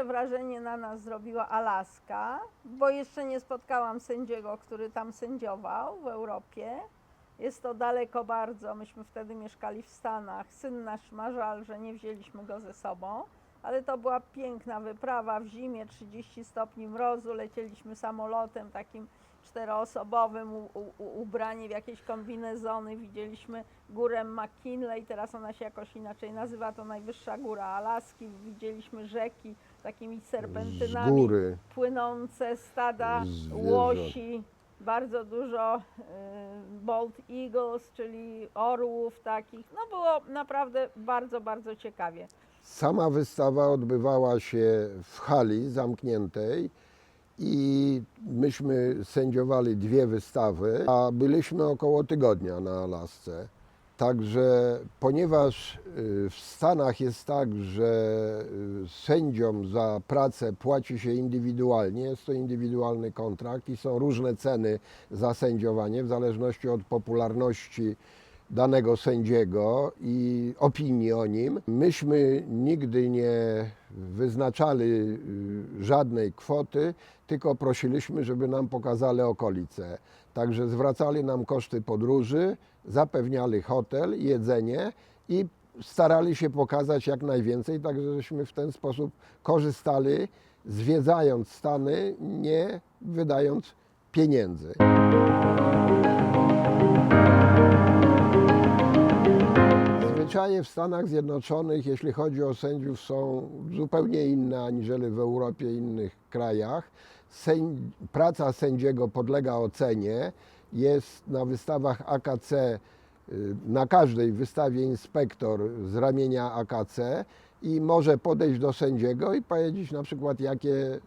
Największe wrażenie na nas zrobiła Alaska, bo jeszcze nie spotkałam sędziego, który tam sędziował w Europie. Jest to daleko bardzo. Myśmy wtedy mieszkali w Stanach. Syn nasz ma żal, że nie wzięliśmy go ze sobą, ale to była piękna wyprawa w zimie, 30 stopni mrozu. Lecieliśmy samolotem takim czteroosobowym, u, u, ubrani w jakieś kombinezony. Widzieliśmy górę McKinley, teraz ona się jakoś inaczej nazywa, to najwyższa góra Alaski. Widzieliśmy rzeki takimi Z serpentynami góry. płynące stada Zwierząt. łosi, bardzo dużo y, bald eagles, czyli orłów takich. No było naprawdę bardzo, bardzo ciekawie. Sama wystawa odbywała się w hali zamkniętej i myśmy sędziowali dwie wystawy, a byliśmy około tygodnia na Alasce. Także ponieważ y, w Stanach jest tak, że y, sędziom za pracę płaci się indywidualnie, jest to indywidualny kontrakt i są różne ceny za sędziowanie w zależności od popularności danego sędziego i opinii o nim. Myśmy nigdy nie wyznaczali y, żadnej kwoty, tylko prosiliśmy, żeby nam pokazali okolice. Także zwracali nam koszty podróży, zapewniali hotel, jedzenie i starali się pokazać jak najwięcej, także żeśmy w ten sposób korzystali, zwiedzając Stany, nie wydając pieniędzy. Zwyczaje w Stanach Zjednoczonych, jeśli chodzi o sędziów, są zupełnie inne aniżeli w Europie i innych krajach. Praca sędziego podlega ocenie. Jest na wystawach AKC, y, na każdej wystawie inspektor z ramienia AKC i może podejść do sędziego i powiedzieć na przykład, jakie y,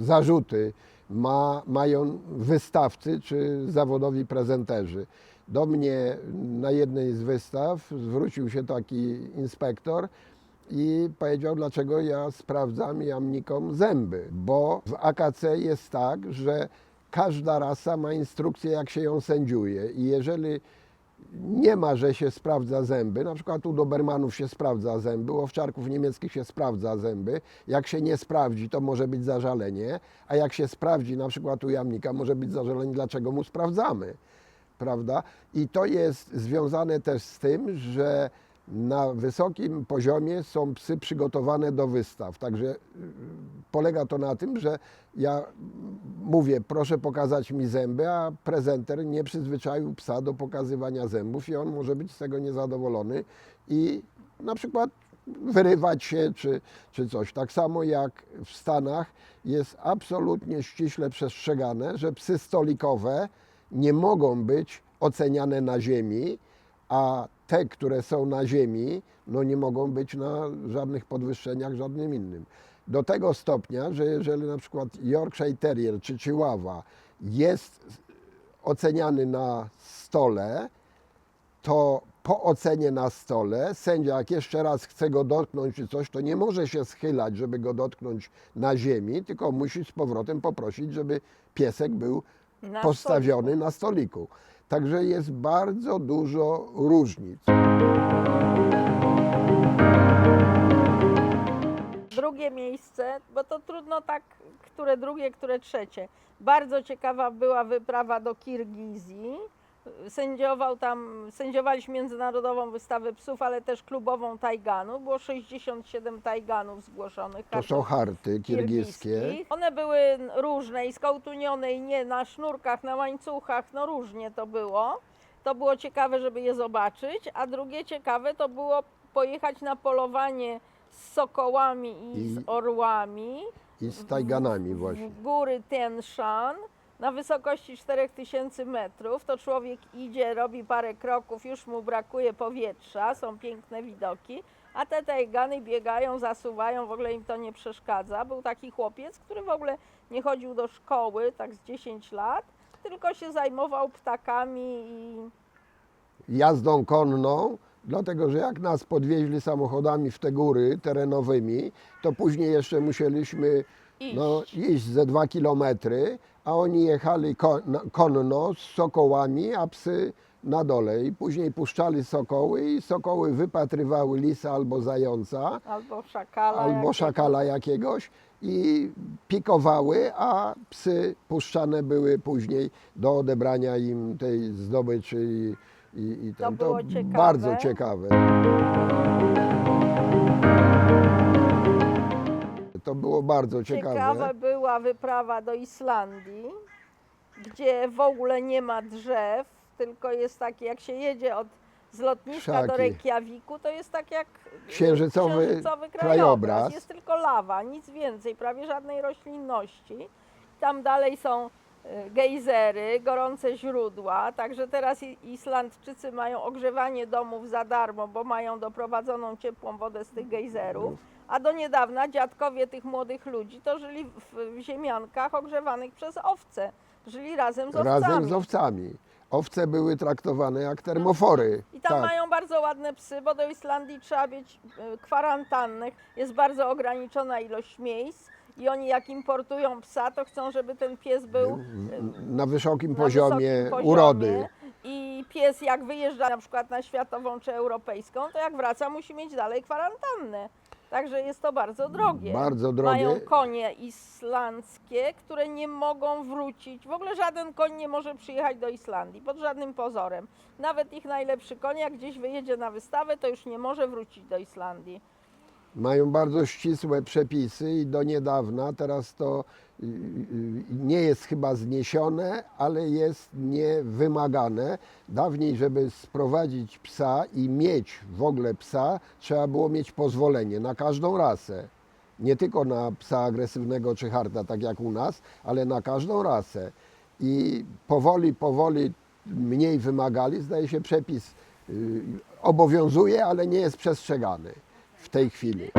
y, zarzuty ma, mają wystawcy czy zawodowi prezenterzy. Do mnie na jednej z wystaw zwrócił się taki inspektor i powiedział, dlaczego ja sprawdzam jamnikom zęby, bo w AKC jest tak, że każda rasa ma instrukcję, jak się ją sędziuje i jeżeli nie ma, że się sprawdza zęby, na przykład u Dobermanów się sprawdza zęby, u owczarków niemieckich się sprawdza zęby, jak się nie sprawdzi, to może być zażalenie, a jak się sprawdzi, na przykład u jamnika, może być zażalenie, dlaczego mu sprawdzamy prawda? I to jest związane też z tym, że na wysokim poziomie są psy przygotowane do wystaw. Także y, polega to na tym, że ja mówię, proszę pokazać mi zęby, a prezenter nie przyzwyczaił psa do pokazywania zębów i on może być z tego niezadowolony i na przykład wyrywać się czy, czy coś. Tak samo jak w Stanach jest absolutnie ściśle przestrzegane, że psy stolikowe nie mogą być oceniane na ziemi, a te, które są na ziemi, no nie mogą być na żadnych podwyższeniach, żadnym innym. Do tego stopnia, że jeżeli na przykład Yorkshire Terrier czy Chihuahua jest oceniany na stole, to po ocenie na stole sędzia, jak jeszcze raz chce go dotknąć czy coś, to nie może się schylać, żeby go dotknąć na ziemi, tylko musi z powrotem poprosić, żeby piesek był Na postawiony na stoliku. Także jest bardzo dużo różnic. Drugie miejsce, bo to trudno tak, które drugie, które trzecie. Bardzo ciekawa była wyprawa do Kirgizji. Sędziował tam, sędziowaliśmy międzynarodową wystawę psów, ale też klubową tajganów. Było 67 tajganów zgłoszonych. To są harty kirgiskie. One były różne i skołtunione i nie na sznurkach, na łańcuchach, no różnie to było. To było ciekawe, żeby je zobaczyć, a drugie ciekawe to było pojechać na polowanie z sokołami i, I- z orłami I z tajganami w właśnie. góry Tien Shan na wysokości 4000 metrów. To człowiek idzie, robi parę kroków, już mu brakuje powietrza, są piękne widoki, a te tajgany biegają, zasuwają, w ogóle im to nie przeszkadza. Był taki chłopiec, który w ogóle nie chodził do szkoły, tak z 10 lat, tylko się zajmował ptakami i Jazdą konną, dlatego że jak nas podwieźli samochodami w te góry terenowymi, to później jeszcze musieliśmy Iść. no, iść ze dwa kilometry, a oni jechali na, konno z sokołami, a psy na dole. I później puszczali sokoły i sokoły wypatrywały lisa albo zająca, Albo szakala. albo jakiego. szakala jakiegoś i pikowały, a psy puszczane były później do odebrania im tej zdobyczy i, i, i To ten. było ciekawe. bardzo ciekawe. To było bardzo ciekawe. Ciekawa była wyprawa do Islandii, gdzie w ogóle nie ma drzew, tylko jest takie, jak się jedzie od z lotniska do Krzaki. Reykjaviku, to jest tak jak Księżycowy księżycowy krajobraz. Jest tylko lawa, nic więcej, prawie żadnej roślinności. Tam dalej są e, gejzery, gorące źródła, także teraz Islandczycy mają ogrzewanie domów za darmo, bo mają doprowadzoną ciepłą wodę z tych gejzerów. A do niedawna dziadkowie tych młodych ludzi to żyli w, ziemiankach ogrzewanych przez owce. Żyli razem z owcami. Razem z owcami. Owce były traktowane jak termofory. I tam tak. mają bardzo ładne psy, bo do Islandii trzeba mieć e, kwarantannych. Jest bardzo ograniczona ilość miejsc i oni jak importują psa, to chcą, żeby ten pies był na wysokim na poziomie wysokim poziomie. urody. I pies jak wyjeżdża na przykład na światową czy europejską, to jak wraca musi mieć dalej kwarantannę. Także jest to bardzo drogie. Bardzo drogie. Mają konie islandzkie, które nie mogą wrócić. W ogóle żaden koń nie może przyjechać do Islandii pod żadnym pozorem. Nawet ich najlepszy koń, jak gdzieś wyjedzie na wystawę, to już nie może wrócić do Islandii. Mają bardzo ścisłe przepisy i do niedawna, teraz to nie jest chyba zniesione, ale jest niewymagane. Dawniej, żeby sprowadzić psa i mieć w ogóle psa, trzeba było mieć pozwolenie na każdą rasę. Nie tylko na psa agresywnego czy harta, tak jak u nas, ale na każdą rasę. I powoli, powoli mniej wymagali. Zdaje się, przepis y, obowiązuje, ale nie jest przestrzegany w tej chwili.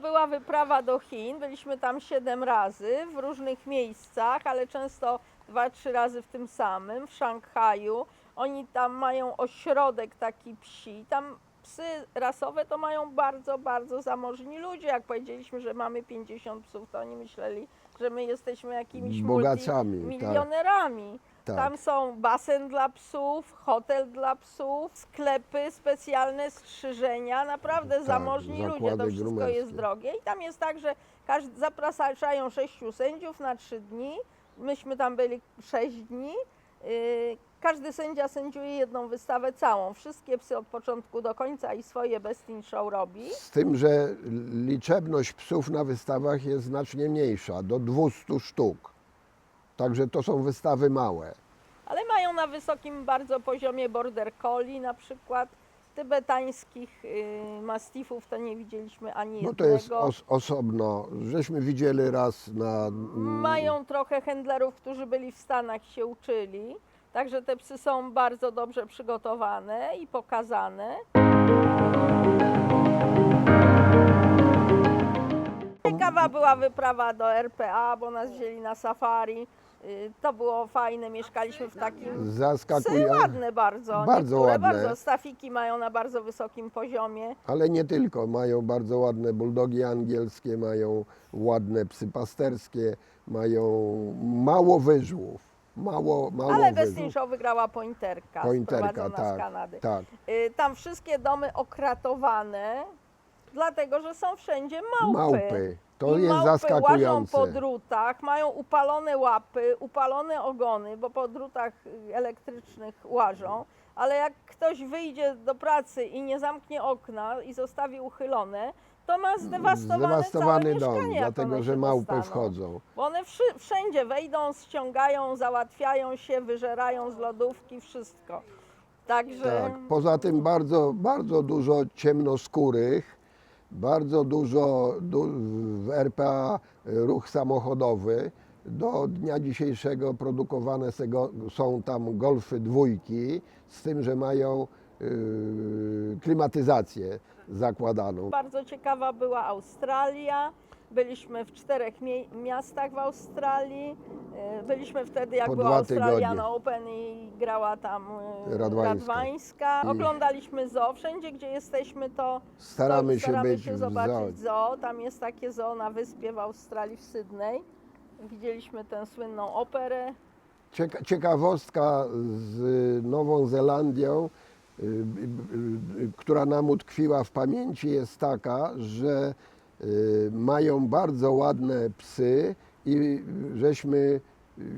Była wyprawa do Chin. Byliśmy tam siedem razy w różnych miejscach, ale często dwa, trzy razy w tym samym, w Szanghaju. Oni tam mają ośrodek taki psi. Tam psy rasowe to mają bardzo, bardzo zamożni ludzie. Jak powiedzieliśmy, że mamy 50 psów, to oni myśleli, że my jesteśmy jakimiś Bogacami, tak. Tak. Tam są basen dla psów, hotel dla psów, sklepy specjalne, strzyżenia. Naprawdę Tak, zamożni ludzie, to wszystko grumerskie. jest drogie. I tam jest tak, że każdy, zapraszają sześciu sędziów na trzy dni. Myśmy tam byli sześć dni. Yy, każdy sędzia sędziuje jedną wystawę całą. Wszystkie psy od początku do końca i swoje Bestin Show robi. Z tym, że liczebność psów na wystawach jest znacznie mniejsza, do 200 sztuk. Także to są wystawy małe. Ale mają na wysokim bardzo poziomie border collie na przykład. Tybetańskich yy, mastifów to nie widzieliśmy ani No jednego. to jest os osobno. Żeśmy widzieli raz na. mm, Mają trochę handlerów, którzy byli w Stanach się uczyli. Także te psy są bardzo dobrze przygotowane i pokazane. Ciekawa była wyprawa do RPA, bo nas wzięli na safari. Y, To było fajne, mieszkaliśmy w takim Psy Zaskakujące. ładne bardzo. Bardzo Niektóre ładne. bardzo. Stafiki mają na bardzo wysokim poziomie. Ale nie tylko. Mają bardzo ładne buldogi angielskie, mają ładne psy pasterskie, mają mało wyżłów. Mało, mało Ale wyżłów. Westin Show wygrała pointerka, Pointerka, sprowadzona tak, z Kanady. tak. Y, Tam wszystkie domy okratowane, dlatego że są wszędzie małpy. Małpy. To I jest małpy łażą zaskakujące. po drutach, mają upalone łapy, upalone ogony, bo po drutach elektrycznych łażą. Ale jak ktoś wyjdzie do pracy i nie zamknie okna i zostawi uchylone, to ma Zdewastowany całe dom, dlatego że małpy dostaną. wchodzą. Bo one wszędzie wejdą, ściągają, załatwiają się, wyżerają z lodówki, wszystko. Także Tak. Poza tym bardzo, bardzo dużo ciemnoskórych, bardzo dużo du, w RPA ruch samochodowy. Do dnia dzisiejszego produkowane są tam golfy dwójki, z tym, że mają yy, klimatyzację zakładaną. bardzo ciekawa była Australia. Byliśmy w czterech mie- miastach w Australii. E, Byliśmy wtedy, jak Po była Australian tygodnie. Open i grała tam e, Radwańska. Radwańska. I- Oglądaliśmy zoo. Wszędzie, gdzie jesteśmy, to Staramy to się staramy się zobaczyć zoo. zoo. Tam jest takie zoo na wyspie w Australii, w Sydney. Widzieliśmy tę słynną operę. Cieka- Ciekawostka z Nową Zelandią, y, y, y, która nam utkwiła w pamięci, jest taka, że y, mają bardzo ładne psy i żeśmy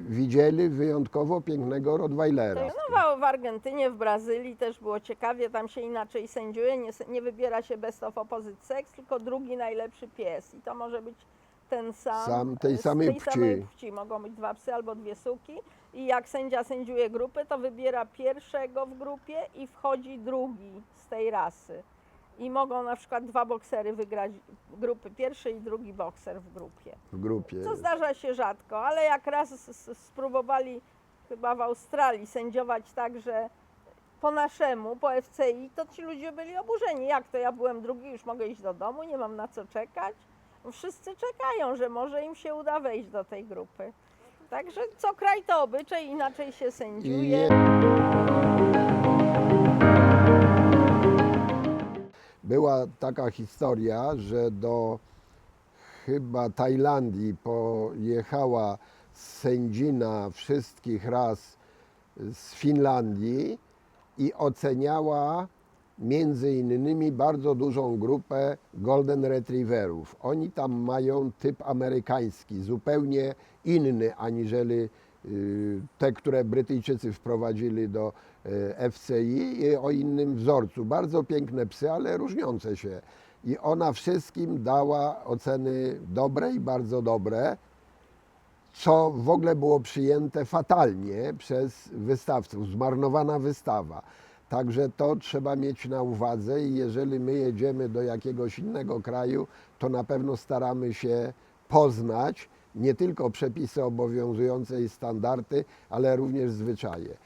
widzieli wyjątkowo pięknego Rottweilera. No, w- Argentynie, w Brazylii też było ciekawie, tam się inaczej sędziuje, nie, nie wybiera się best of opposite sex, tylko drugi najlepszy pies i to może być ten sam, Sam- tej z samej tej samej płci. Mogą być dwa psy albo dwie suki i jak sędzia sędziuje grupy, to wybiera pierwszego w grupie i wchodzi drugi z tej rasy. I mogą na przykład dwa boksery wygrać grupy, pierwszy i drugi bokser w grupie. w grupie. To zdarza się rzadko, ale jak raz spróbowali chyba w Australii sędziować tak, że po naszemu, po FCI, to ci ludzie byli oburzeni. Jak to ja byłem drugi, już mogę iść do domu, nie mam na co czekać. Wszyscy czekają, że może im się uda wejść do tej grupy. Także co kraj to obyczaj, inaczej się sędziuje. Była taka historia, że do chyba Tajlandii pojechała sędzina wszystkich ras z Finlandii i oceniała między innymi bardzo dużą grupę Golden Retrieverów. Oni tam mają typ amerykański, zupełnie inny aniżeli y, te, które Brytyjczycy wprowadzili do FCI i o innym wzorcu. Bardzo piękne psy, ale różniące się. I ona wszystkim dała oceny dobre i bardzo dobre co w ogóle było przyjęte fatalnie przez wystawców, zmarnowana wystawa. Także to trzeba mieć na uwadze i jeżeli my jedziemy do jakiegoś innego kraju, to na pewno staramy się poznać nie tylko przepisy obowiązujące i standardy, ale również zwyczaje.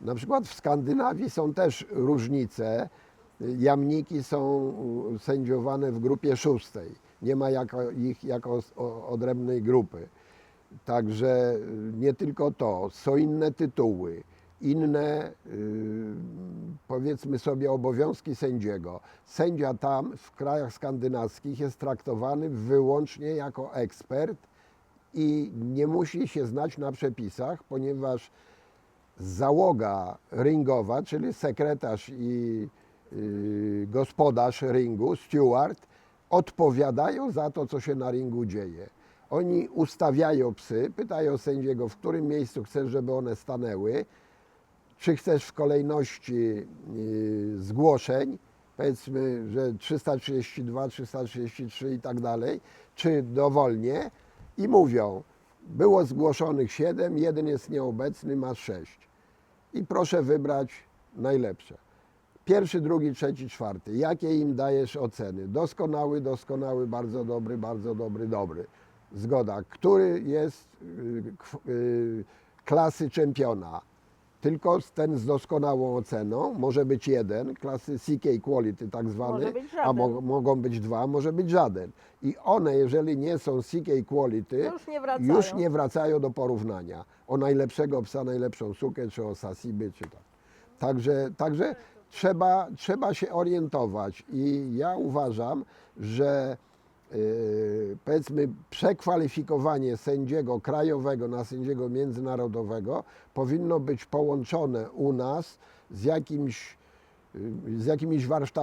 Na przykład w Skandynawii są też różnice. Jamniki są sędziowane w grupie szóstej. Nie ma jako, ich jako odrębnej grupy. Także nie tylko to, są inne tytuły, inne y, powiedzmy sobie obowiązki sędziego. Sędzia tam w krajach skandynawskich jest traktowany wyłącznie jako ekspert i nie musi się znać na przepisach, ponieważ załoga ringowa, czyli sekretarz i y, gospodarz ringu, steward, odpowiadają za to, co się na ringu dzieje. Oni ustawiają psy, pytają sędziego, w którym miejscu chcesz, żeby one stanęły, czy chcesz w kolejności y, zgłoszeń, powiedzmy, że 332, 333 i tak dalej, czy dowolnie i mówią, było zgłoszonych 7, jeden jest nieobecny, masz 6 i proszę wybrać najlepsze. Pierwszy, drugi, trzeci, czwarty. Jakie im dajesz oceny? Doskonały, doskonały, bardzo dobry, bardzo dobry, dobry. Zgoda. Który jest y, y, klasy czempiona? Tylko ten z doskonałą oceną, może być jeden, klasy CK Quality tak zwany, a mo- mogą być dwa, może być żaden. I one, jeżeli nie są CK Quality, już nie wracają. już nie wracają do porównania o najlepszego psa, najlepszą sukę, czy o Sasiby, czy tak. Także, także trzeba, trzeba się orientować i ja uważam, że powiedzmy przekwalifikowanie sędziego krajowego na sędziego międzynarodowego powinno być połączone u nas z jakimś, yy, z jakimiś warsztatami